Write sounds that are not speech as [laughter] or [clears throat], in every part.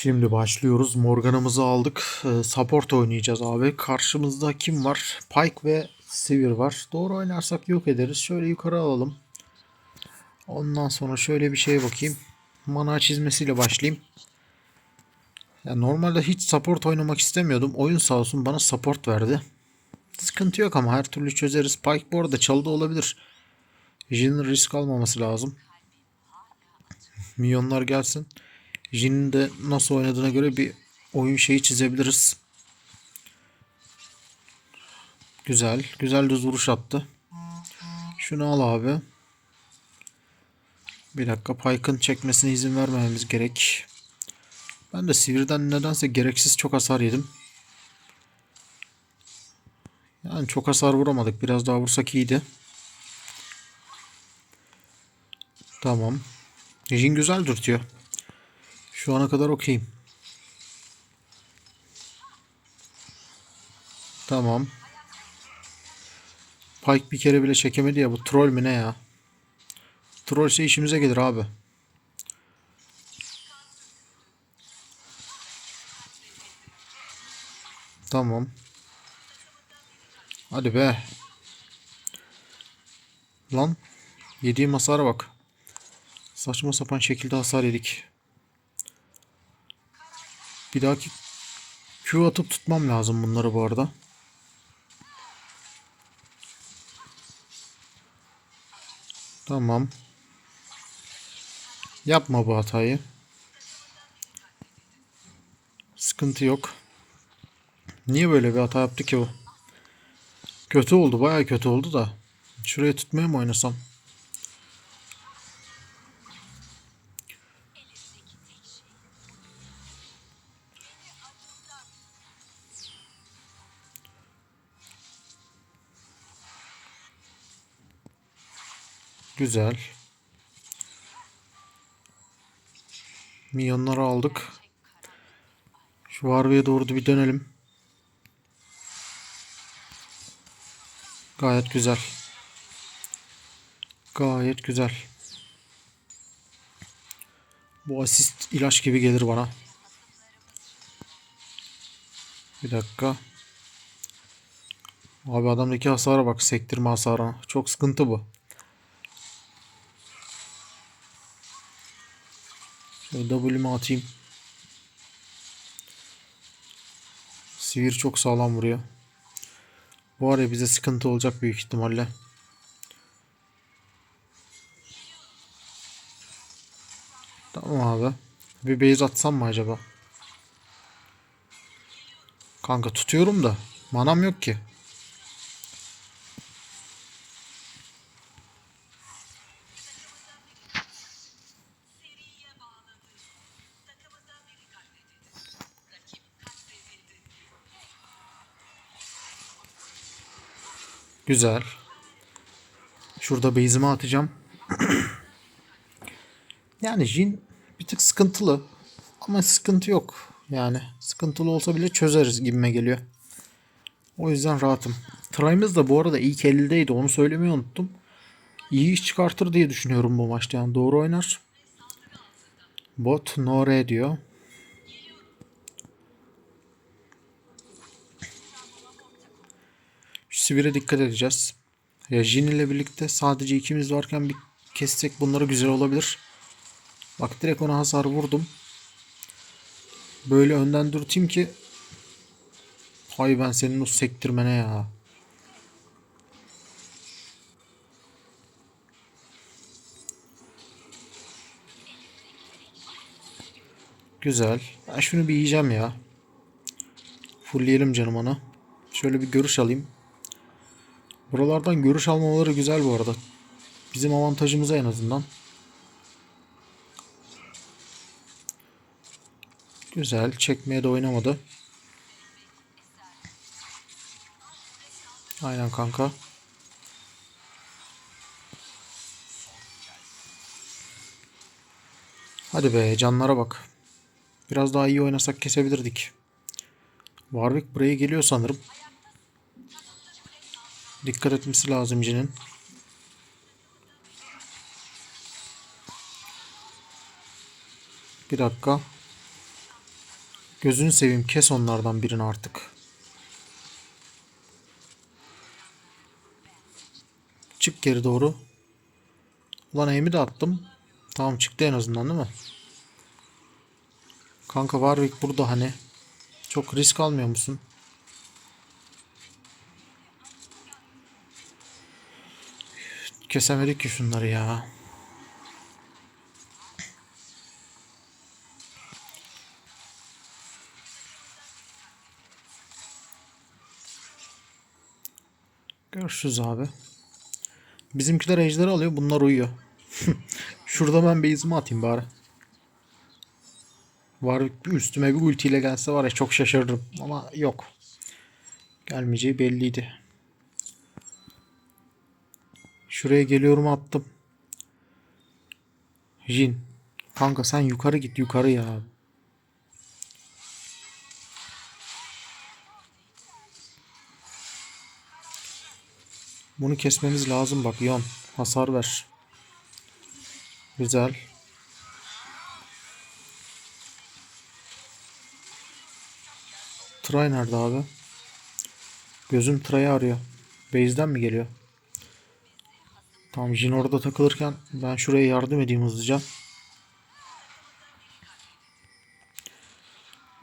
Şimdi başlıyoruz. Morgan'ımızı aldık. Ee, support oynayacağız abi. Karşımızda kim var? Pike ve Sivir var. Doğru oynarsak yok ederiz. Şöyle yukarı alalım. Ondan sonra şöyle bir şeye bakayım. Mana çizmesiyle başlayayım. Ya normalde hiç support oynamak istemiyordum. Oyun sağ olsun bana support verdi. Sıkıntı yok ama her türlü çözeriz. Pike bu arada çaldı olabilir. Jin'in risk almaması lazım. Milyonlar gelsin. Jin'in de nasıl oynadığına göre bir oyun şeyi çizebiliriz. Güzel. Güzel düz vuruş attı. Şunu al abi. Bir dakika Pike'ın çekmesine izin vermememiz gerek. Ben de Sivir'den nedense gereksiz çok hasar yedim. Yani çok hasar vuramadık. Biraz daha vursak iyiydi. Tamam. Jin güzel dürtüyor. Şu ana kadar okeyim. Tamam. Pike bir kere bile çekemedi ya. Bu troll mü ne ya? Trollse işimize gelir abi. Tamam. Hadi be. Lan. Yediğim hasara bak. Saçma sapan şekilde hasar yedik. Bir dahaki Q atıp tutmam lazım bunları bu arada. Tamam. Yapma bu hatayı. Sıkıntı yok. Niye böyle bir hata yaptı ki bu? Kötü oldu. Baya kötü oldu da. Şuraya tutmaya mı oynasam? Güzel. Milyonları aldık. Şu Harvey'e doğru da bir dönelim. Gayet güzel. Gayet güzel. Bu asist ilaç gibi gelir bana. Bir dakika. Abi adamdaki hasara bak. Sektirme hasarına. Çok sıkıntı bu. Şöyle W'mi atayım. Sivir çok sağlam vuruyor. Bu araya bize sıkıntı olacak büyük ihtimalle. Tamam abi. Bir base atsam mı acaba? Kanka tutuyorum da. Manam yok ki. Güzel. Şurada base'imi atacağım. [clears throat] yani Jin bir tık sıkıntılı. Ama sıkıntı yok. Yani sıkıntılı olsa bile çözeriz gibime geliyor. O yüzden rahatım. Try'miz da bu arada ilk 50'deydi. Onu söylemeyi unuttum. İyi iş çıkartır diye düşünüyorum bu maçta. Yani doğru oynar. Bot no re diyor. Şu Sivir'e dikkat edeceğiz. Ya Jin ile birlikte sadece ikimiz varken bir kessek bunları güzel olabilir. Bak direkt ona hasar vurdum. Böyle önden dürteyim ki Hay ben senin o sektirmene ya. Güzel. Ben şunu bir yiyeceğim ya. Fullleyelim canım ona. Şöyle bir görüş alayım. Buralardan görüş almaları güzel bu arada. Bizim avantajımıza en azından. Güzel. Çekmeye de oynamadı. Aynen kanka. Hadi be canlara bak. Biraz daha iyi oynasak kesebilirdik. Warwick buraya geliyor sanırım. Dikkat etmesi lazım Jin'in. Bir dakika. Gözünü seveyim kes onlardan birini artık. Çık geri doğru. Ulan aim'i de attım. Tamam çıktı en azından değil mi? Kanka Warwick burada hani. Çok risk almıyor musun? Kesemedik ki şunları ya. Görüşürüz abi. Bizimkiler ejderi alıyor. Bunlar uyuyor. [laughs] Şurada ben base'imi atayım bari. Var bir üstüme bir ultiyle gelse var ya çok şaşırırım. Ama yok. Gelmeyeceği belliydi. Şuraya geliyorum attım. Jin. Kanka sen yukarı git yukarı ya. Bunu kesmemiz lazım bak Yon. Hasar ver. Güzel. Tray nerede abi? Gözüm Tray'ı arıyor. Base'den mi geliyor? Tamam Jin orada takılırken ben şuraya yardım edeyim hızlıca.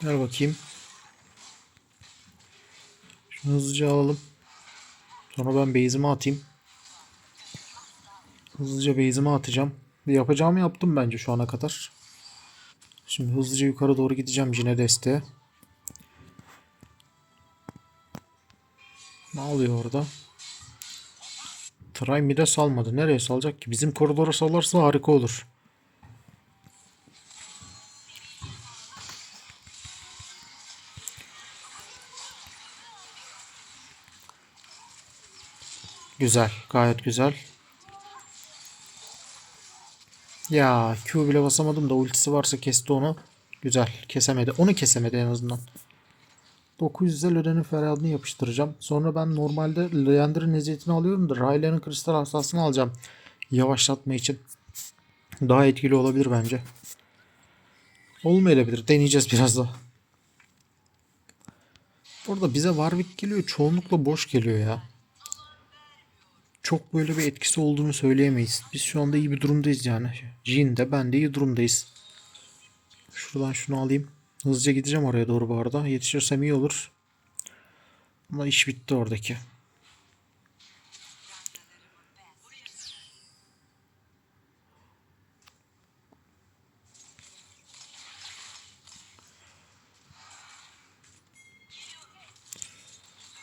Gel bakayım. Şunu hızlıca alalım. Sonra ben base'imi atayım. Hızlıca base'imi atacağım. Yapacağımı yaptım bence şu ana kadar. Şimdi hızlıca yukarı doğru gideceğim Jin'e desteğe. Ne oluyor orada? Try mid'e salmadı. Nereye salacak ki? Bizim koridora salarsa harika olur. Güzel. Gayet güzel. Ya Q bile basamadım da ultisi varsa kesti onu. Güzel. Kesemedi. Onu kesemedi en azından. 900'e Lören'in feryadını yapıştıracağım. Sonra ben normalde Leander'ın eziyetini alıyorum da Raylan'ın kristal hastasını alacağım. Yavaşlatma için. Daha etkili olabilir bence. Olmayabilir. Deneyeceğiz biraz daha. Burada bize Warwick geliyor. Çoğunlukla boş geliyor ya. Çok böyle bir etkisi olduğunu söyleyemeyiz. Biz şu anda iyi bir durumdayız yani. Jin de ben de iyi durumdayız. Şuradan şunu alayım. Hızlıca gideceğim oraya doğru bu arada. Yetişirsem iyi olur. Ama iş bitti oradaki.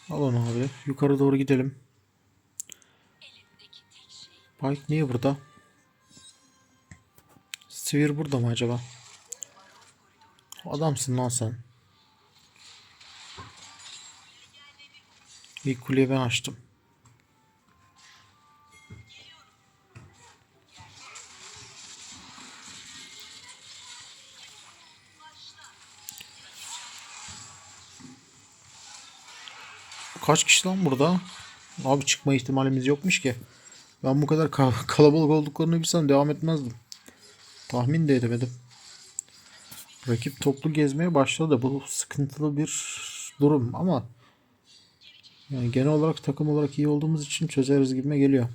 Al onu abi. Yukarı doğru gidelim. Pike niye burada? Sivir burada mı acaba? Adamsın lan sen. Bir kuleyi ben açtım. Kaç kişi lan burada? Abi çıkma ihtimalimiz yokmuş ki. Ben bu kadar ka- [laughs] kalabalık olduklarını bilsem devam etmezdim. Tahmin de edemedim. Rakip toplu gezmeye başladı. Bu sıkıntılı bir durum ama yani genel olarak takım olarak iyi olduğumuz için çözeriz gibime geliyor.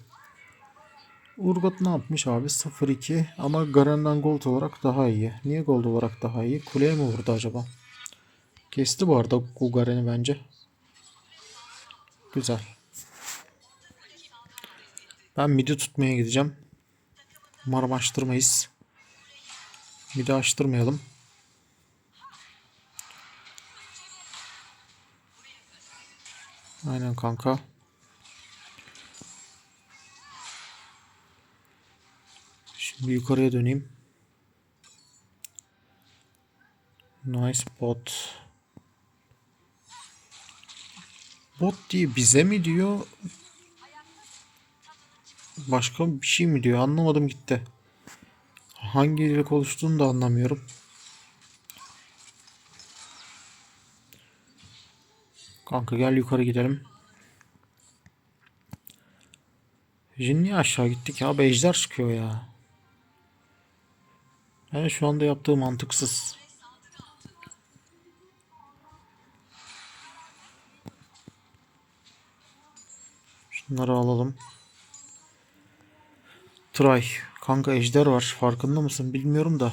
Urgot ne yapmış abi? 0-2 ama Garen'den gold olarak daha iyi. Niye gold olarak daha iyi? Kuleye mi vurdu acaba? Kesti bu arada bu Garen'i bence. Güzel. Ben midi tutmaya gideceğim. Umarım açtırmayız. Midi açtırmayalım. Aynen kanka. Şimdi yukarıya döneyim. Nice bot. Bot diye bize mi diyor? Başka bir şey mi diyor? Anlamadım gitti. Hangi ile konuştuğunu da anlamıyorum. Kanka gel yukarı gidelim. Jin niye aşağı gittik ya? Bejder çıkıyor ya. Yani şu anda yaptığı mantıksız. Şunları alalım. Try. Kanka ejder var. Farkında mısın bilmiyorum da.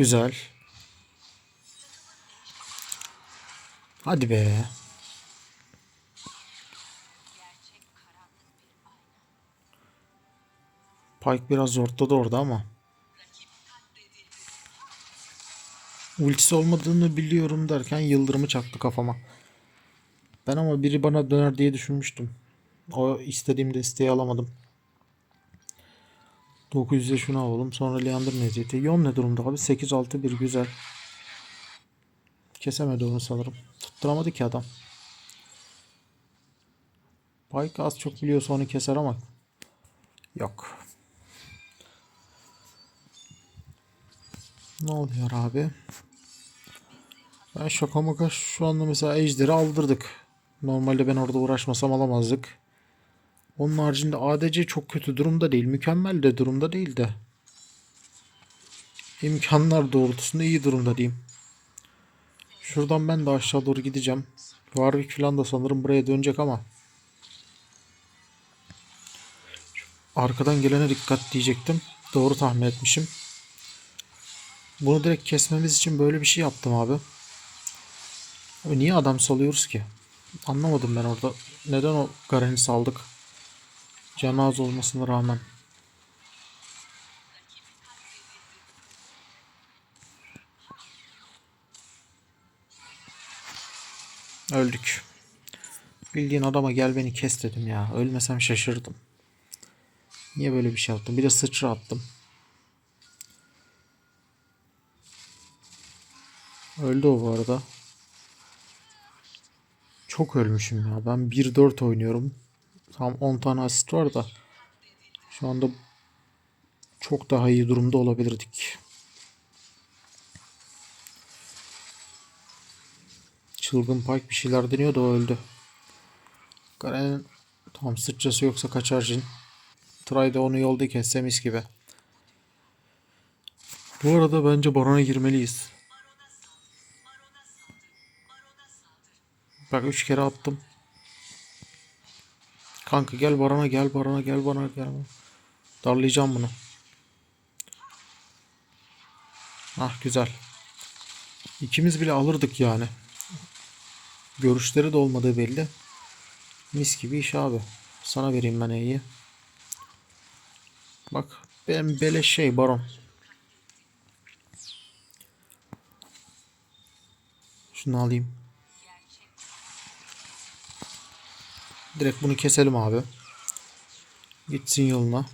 Güzel. Hadi be. Pike biraz zorladı orada ama. Ultisi olmadığını biliyorum derken yıldırımı çaktı kafama. Ben ama biri bana döner diye düşünmüştüm. O istediğim desteği alamadım. 900'e şunu alalım. Sonra Leander Neziyeti. Yon ne durumda abi? 8-6-1 güzel. Kesemedi onu sanırım. Tutturamadı ki adam. Pike az çok biliyorsa onu keser ama. Yok. Ne oluyor abi? Ben şaka maka şu anda mesela Ejder'i aldırdık. Normalde ben orada uğraşmasam alamazdık. Onun haricinde ADC çok kötü durumda değil. Mükemmel de durumda değil de. İmkanlar doğrultusunda iyi durumda diyeyim. Şuradan ben de aşağı doğru gideceğim. Warwick falan da sanırım buraya dönecek ama. Arkadan gelene dikkat diyecektim. Doğru tahmin etmişim. Bunu direkt kesmemiz için böyle bir şey yaptım abi. Abi niye adam salıyoruz ki? Anlamadım ben orada. Neden o Garen'i saldık? Canı az olmasına rağmen. Öldük. Bildiğin adama gel beni kes dedim ya. Ölmesem şaşırdım. Niye böyle bir şey yaptım? Bir de sıçra attım. Öldü o bu arada. Çok ölmüşüm ya. Ben 1-4 oynuyorum. Tam 10 tane asist var da. Şu anda çok daha iyi durumda olabilirdik. Çılgın Pike bir şeyler deniyor da öldü. Garen'in tam sıçrası yoksa kaçar Jin. Try da onu yolda kesse gibi. Bu arada bence Baron'a girmeliyiz. Bak 3 kere attım. Kanka gel Baron'a gel Baron'a gel Baron'a gel. Darlayacağım bunu. Ah güzel. İkimiz bile alırdık yani. Görüşleri de olmadığı belli. Mis gibi iş abi. Sana vereyim ben E'yi. Bak benim beleş şey baron. Şunu alayım. Direkt bunu keselim abi. Gitsin yoluna.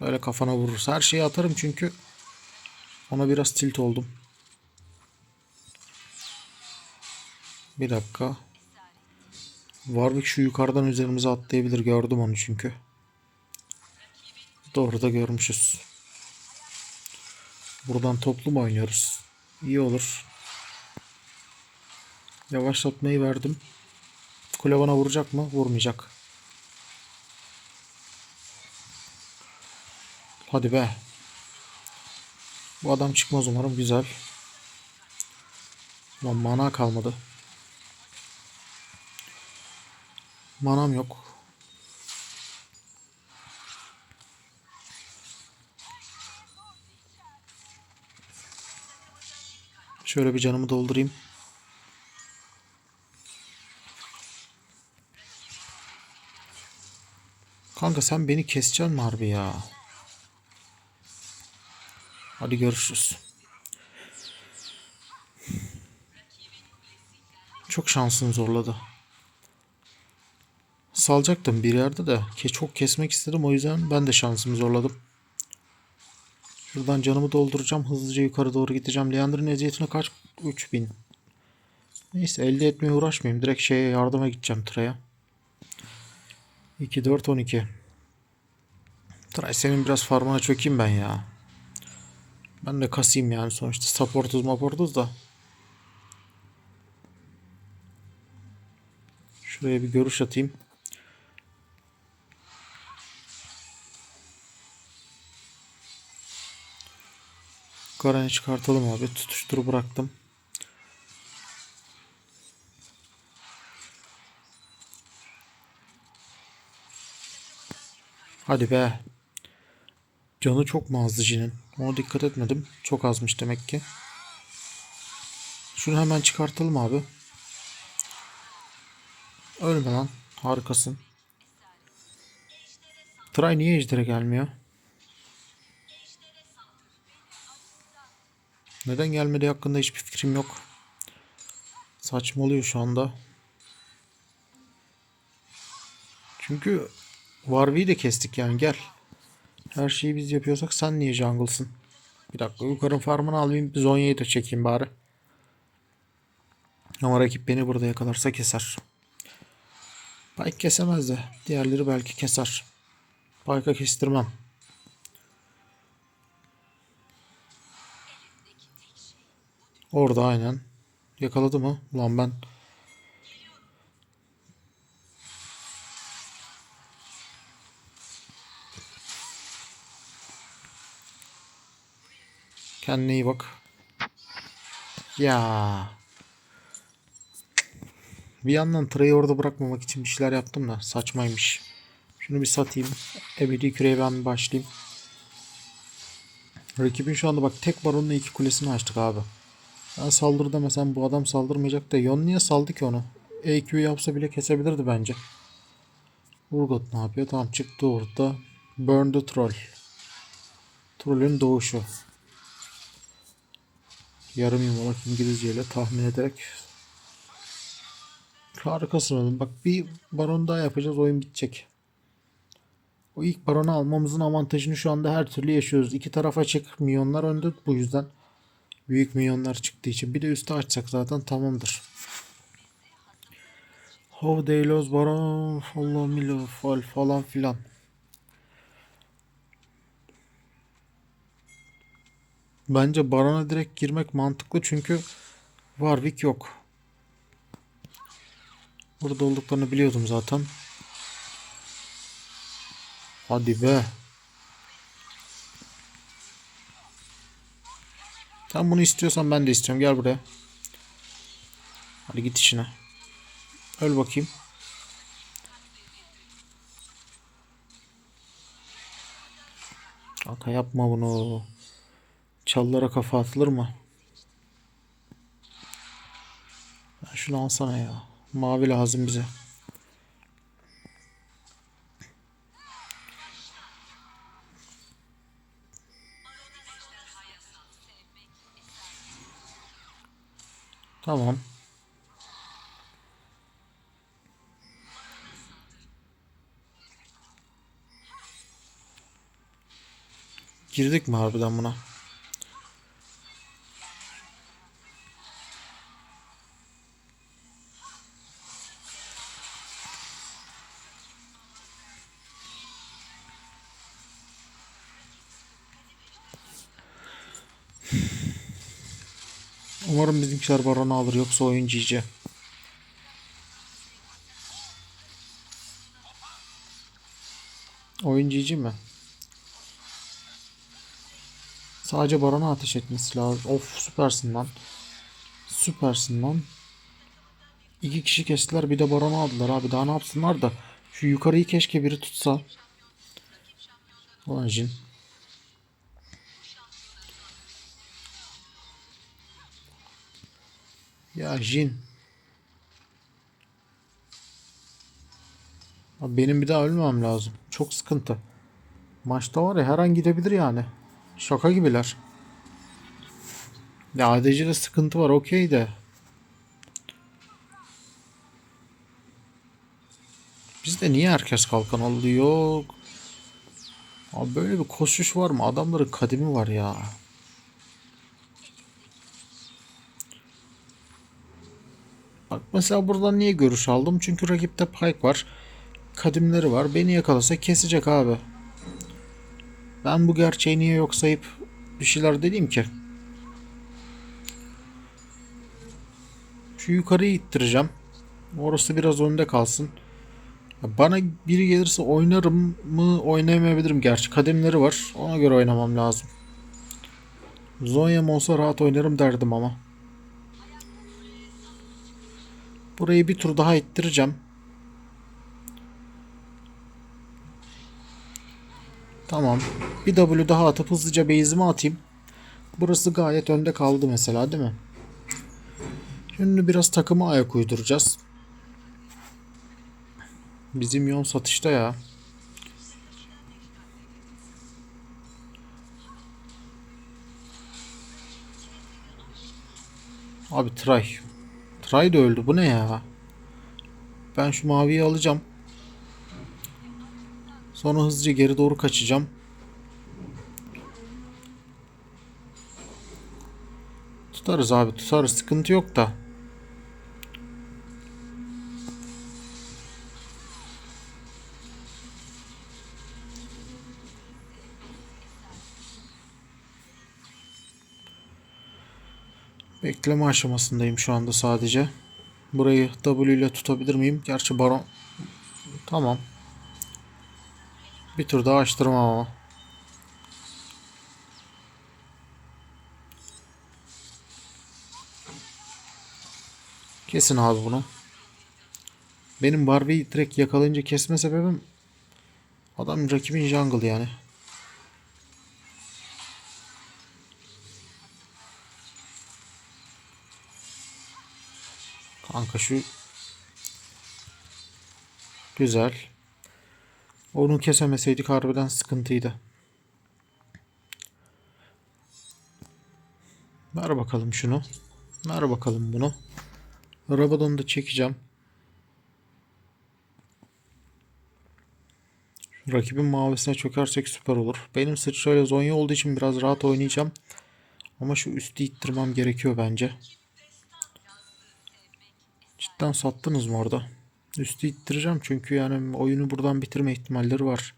Böyle kafana vurursa her şeyi atarım çünkü ona biraz tilt oldum. Bir dakika. Warwick şu yukarıdan üzerimize atlayabilir. Gördüm onu çünkü. Doğru da görmüşüz. Buradan toplu mu oynuyoruz? İyi olur. Yavaşlatmayı verdim. Kule bana vuracak mı? Vurmayacak. Hadi be. Bu adam çıkmaz umarım. Güzel. Lan mana kalmadı. Manam yok. Şöyle bir canımı doldurayım. Kanka sen beni keseceksin mi harbi ya? Hadi görüşürüz. Çok şansını zorladı. Salacaktım bir yerde de ke çok kesmek istedim o yüzden ben de şansımı zorladım. Şuradan canımı dolduracağım. Hızlıca yukarı doğru gideceğim. Leander'ın eziyetine kaç? 3000. Neyse elde etmeye uğraşmayayım. Direkt şeye yardıma gideceğim Tra'ya. 2, 4, 12. Tray senin biraz farmına çökeyim ben ya. Ben de kasayım yani sonuçta. Supportuz maportuz da. Şuraya bir görüş atayım. Karanı çıkartalım abi. Tutuştur bıraktım. Hadi be. Canı çok mu azdı? Ona dikkat etmedim. Çok azmış demek ki. Şunu hemen çıkartalım abi. Ölme lan. Harikasın. Tray niye ejdere gelmiyor? Neden gelmediği hakkında hiçbir fikrim yok. Saçmalıyor şu anda. Çünkü Warwick'i de kestik yani gel. Her şeyi biz yapıyorsak sen niye jungle'sın? Bir dakika yukarı farmını alayım. Zonya'yı da çekeyim bari. Ama rakip beni burada yakalarsa keser. Pike kesemez de. Diğerleri belki keser. Pike'a kestirmem. Orada aynen. Yakaladı mı? Ulan ben Kendine iyi bak. Ya. Bir yandan Trey'i orada bırakmamak için bir şeyler yaptım da saçmaymış. Şunu bir satayım. Ebedi küreye ben bir başlayayım. Rakibin şu anda bak tek baronla iki kulesini açtık abi. Ben saldırı demesem bu adam saldırmayacak da Yon niye saldı ki onu? EQ yapsa bile kesebilirdi bence. Urgot ne yapıyor? Tamam çıktı orada. Burn the Troll. Troll'ün doğuşu. Yarım yamalak İngilizceyle tahmin ederek Harikasın oğlum. Bak bir baron daha yapacağız. Oyun bitecek. O ilk baronu almamızın avantajını şu anda her türlü yaşıyoruz. İki tarafa çık. Milyonlar önde bu yüzden. Büyük milyonlar çıktığı için. Bir de üstü açsak zaten tamamdır. How they lost baron. Follow Milo fal falan filan. Bence barona direkt girmek mantıklı çünkü Warwick yok. Burada olduklarını biliyordum zaten. Hadi be. Sen bunu istiyorsan ben de istiyorum. Gel buraya. Hadi git işine. Öl bakayım. Kanka yapma bunu. Çallara kafa atılır mı? Ya şunu alsana ya. Mavi lazım bize. Tamam. Girdik mi harbiden buna? Umarım bizimkiler baronu alır yoksa oyun GG. Oyun GG mi? Sadece barona ateş etmesi lazım. Of süpersin lan. Süpersin lan. İki kişi kestiler bir de baronu aldılar abi. Daha ne yapsınlar da. Şu yukarıyı keşke biri tutsa. Ulan Jin. Ya Jin. Abi benim bir daha ölmem lazım. Çok sıkıntı. Maçta var ya her an gidebilir yani. Şaka gibiler. Ya ADC'de sıkıntı var okey de. Bizde niye herkes kalkan alıyor? Abi böyle bir koşuş var mı? Adamların kadimi var ya. Bak mesela buradan niye görüş aldım? Çünkü rakipte Pike var. Kadimleri var. Beni yakalasa kesecek abi. Ben bu gerçeği niye yok sayıp bir şeyler dediğim ki. Şu yukarıyı ittireceğim. Orası biraz önde kalsın. Bana biri gelirse oynarım mı oynayamayabilirim gerçi. Kademleri var. Ona göre oynamam lazım. Zonya'm olsa rahat oynarım derdim ama. Burayı bir tur daha ittireceğim. Tamam. Bir W daha atıp hızlıca base'imi atayım. Burası gayet önde kaldı mesela değil mi? Şimdi biraz takıma ayak uyduracağız. Bizim yol satışta ya. Abi Tray. Tray da öldü. Bu ne ya? Ben şu maviyi alacağım. Sonra hızlıca geri doğru kaçacağım. Tutarız abi tutarız. Sıkıntı yok da. Bekleme aşamasındayım şu anda sadece. Burayı W ile tutabilir miyim? Gerçi baron... Tamam. Bir tur daha açtırmam ama. Kesin abi bunu. Benim Barbie'yi direkt yakalayınca kesme sebebim adam rakibin jungle yani. Kanka şu güzel. Onu kesemeseydik harbiden sıkıntıydı. Ver bakalım şunu. Ver bakalım bunu. Rabadon'u da çekeceğim. Rakibin mavisine çökersek süper olur. Benim sıç şöyle zonya olduğu için biraz rahat oynayacağım. Ama şu üstü ittirmem gerekiyor bence. Cidden sattınız mı orada? Üstü ittireceğim çünkü yani oyunu buradan bitirme ihtimalleri var.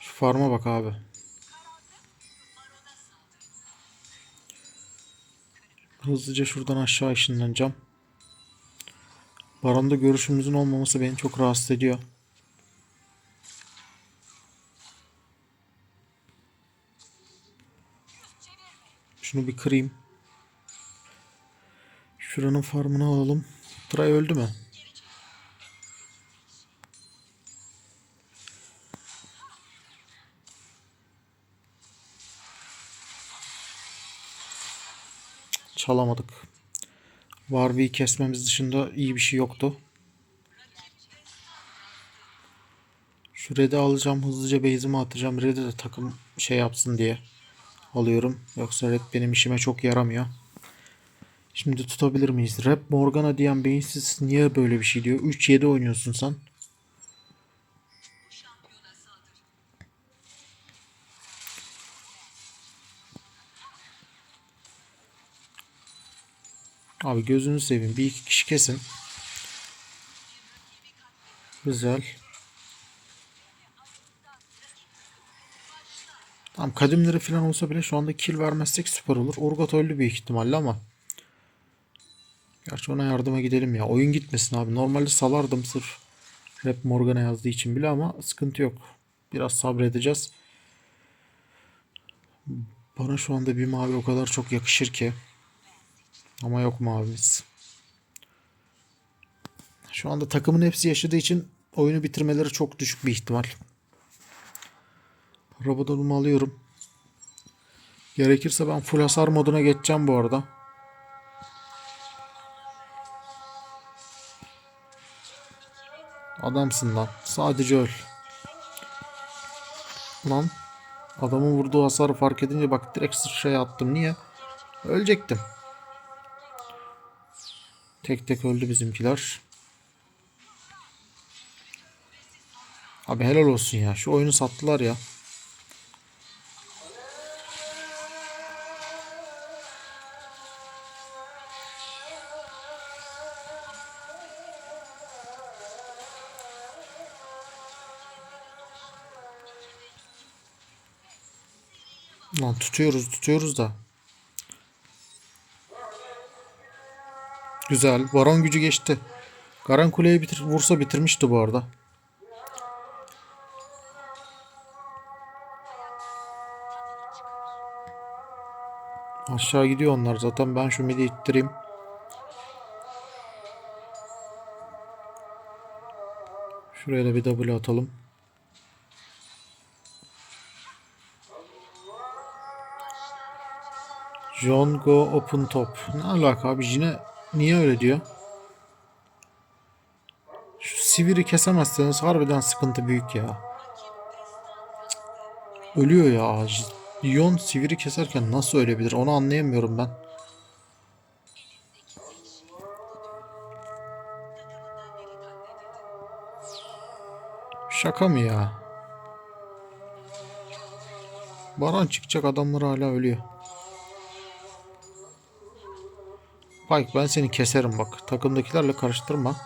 Şu farma bak abi. Hızlıca şuradan aşağı ışınlanacağım. Baron'da görüşümüzün olmaması beni çok rahatsız ediyor. Şunu bir kırayım. Şuranın farmını alalım. Tray öldü mü? Çalamadık. Warwick'i kesmemiz dışında iyi bir şey yoktu. Şu red'i alacağım. Hızlıca base'imi atacağım. Red'e de takım şey yapsın diye alıyorum. Yoksa red benim işime çok yaramıyor. Şimdi tutabilir miyiz? Rap Morgana diyen beyinsiz niye böyle bir şey diyor? 3-7 oynuyorsun sen. Abi gözünü seveyim. Bir iki kişi kesin. Güzel. Tamam kadimleri falan olsa bile şu anda kill vermezsek süper olur. Urgot öldü büyük ihtimalle ama. Gerçi ona yardıma gidelim ya. Oyun gitmesin abi. Normalde salardım sırf Rap Morgan'a yazdığı için bile ama sıkıntı yok. Biraz sabredeceğiz. Bana şu anda bir mavi o kadar çok yakışır ki. Ama yok mavimiz. Şu anda takımın hepsi yaşadığı için oyunu bitirmeleri çok düşük bir ihtimal. Robotonumu alıyorum. Gerekirse ben full hasar moduna geçeceğim bu arada. Adamsın lan. Sadece öl. Lan. Adamın vurduğu hasarı fark edince bak direkt şey attım. Niye? Ölecektim. Tek tek öldü bizimkiler. Abi helal olsun ya. Şu oyunu sattılar ya. tutuyoruz tutuyoruz da. Güzel. Baron gücü geçti. Garan kuleyi bitir, vursa bitirmişti bu arada. Aşağı gidiyor onlar zaten. Ben şu midi ittireyim. Şuraya da bir double atalım. John go open top. Ne alaka abi? Yine niye öyle diyor? Şu siviri kesemezseniz harbiden sıkıntı büyük ya. Ölüyor ya. Lyon siviri keserken nasıl ölebilir? Onu anlayamıyorum ben. Şaka mı ya? Baran çıkacak adamlar hala ölüyor. Pike ben seni keserim bak. Takımdakilerle karıştırma.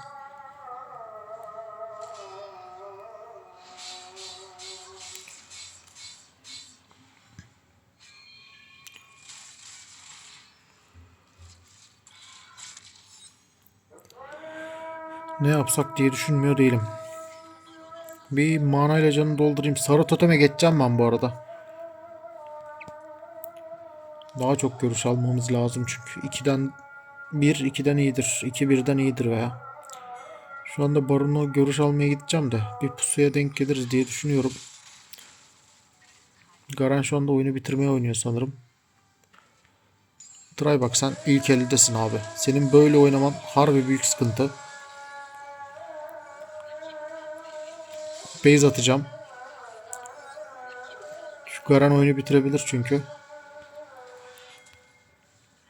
Ne yapsak diye düşünmüyor değilim. Bir mana ile canını doldurayım. Sarı toteme geçeceğim ben bu arada. Daha çok görüş almamız lazım çünkü 2'den 1 2'den iyidir. 2 1'den iyidir veya. Şu anda Baron'a görüş almaya gideceğim de bir pusuya denk geliriz diye düşünüyorum. Garen şu anda oyunu bitirmeye oynuyor sanırım. Try bak sen ilk eldesin abi. Senin böyle oynaman harbi büyük sıkıntı. Base atacağım. Şu Garen oyunu bitirebilir çünkü.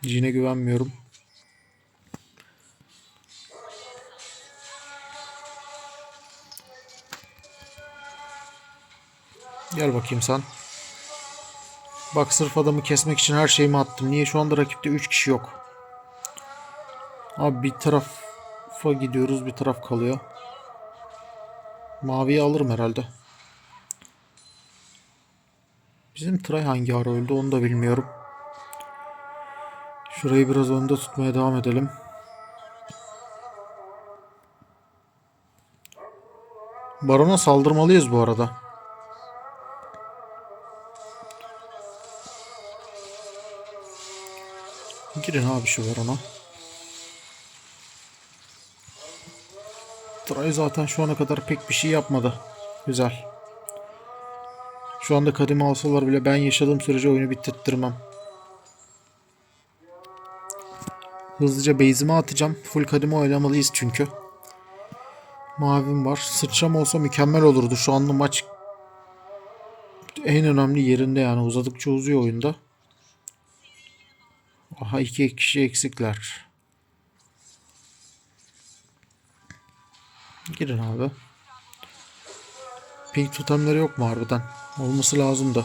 Yine güvenmiyorum. Gel bakayım sen. Bak sırf adamı kesmek için her şeyimi attım. Niye şu anda rakipte 3 kişi yok? Abi bir tarafa gidiyoruz bir taraf kalıyor. Maviyi alırım herhalde. Bizim Tray hangi ara öldü onu da bilmiyorum. Şurayı biraz önde tutmaya devam edelim. Baron'a saldırmalıyız bu arada. Girin abi şu Baron'a. Tray zaten şu ana kadar pek bir şey yapmadı. Güzel. Şu anda kademe alsalar bile ben yaşadığım sürece oyunu bitirttirmem. Hızlıca base'ime atacağım. Full kademe oynamalıyız çünkü. Mavim var. Sıçram olsa mükemmel olurdu. Şu anda maç en önemli yerinde yani. Uzadıkça uzuyor oyunda. Aha iki kişi eksikler. Girin abi. Pink totemleri yok mu harbiden? Olması lazım da.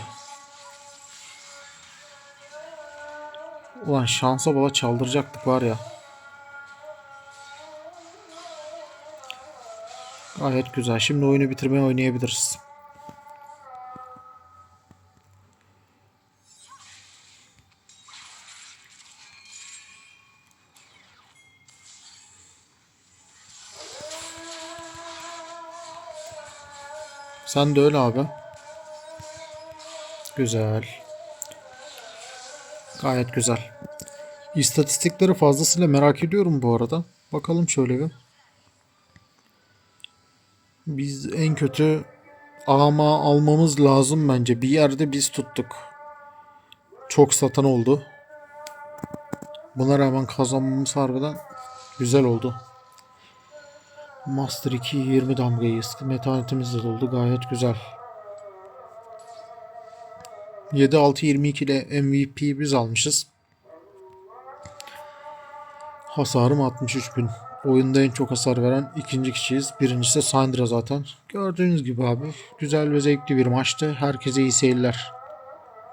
Ulan şansa bala çaldıracaktık var ya. Gayet güzel. Şimdi oyunu bitirmeye oynayabiliriz. Sen de öyle abi. Güzel. Gayet güzel. İstatistikleri fazlasıyla merak ediyorum bu arada. Bakalım şöyle bir. Biz en kötü ama almamız lazım bence. Bir yerde biz tuttuk. Çok satan oldu. Buna rağmen kazanmamız harbiden güzel oldu. Master 2 20 damgayız. Metanetimiz de doldu. Gayet güzel. 7-6-22 ile MVP biz almışız. Hasarım 63 bin. Oyunda en çok hasar veren ikinci kişiyiz. Birincisi Syndra zaten. Gördüğünüz gibi abi. Güzel ve zevkli bir maçtı. Herkese iyi seyirler.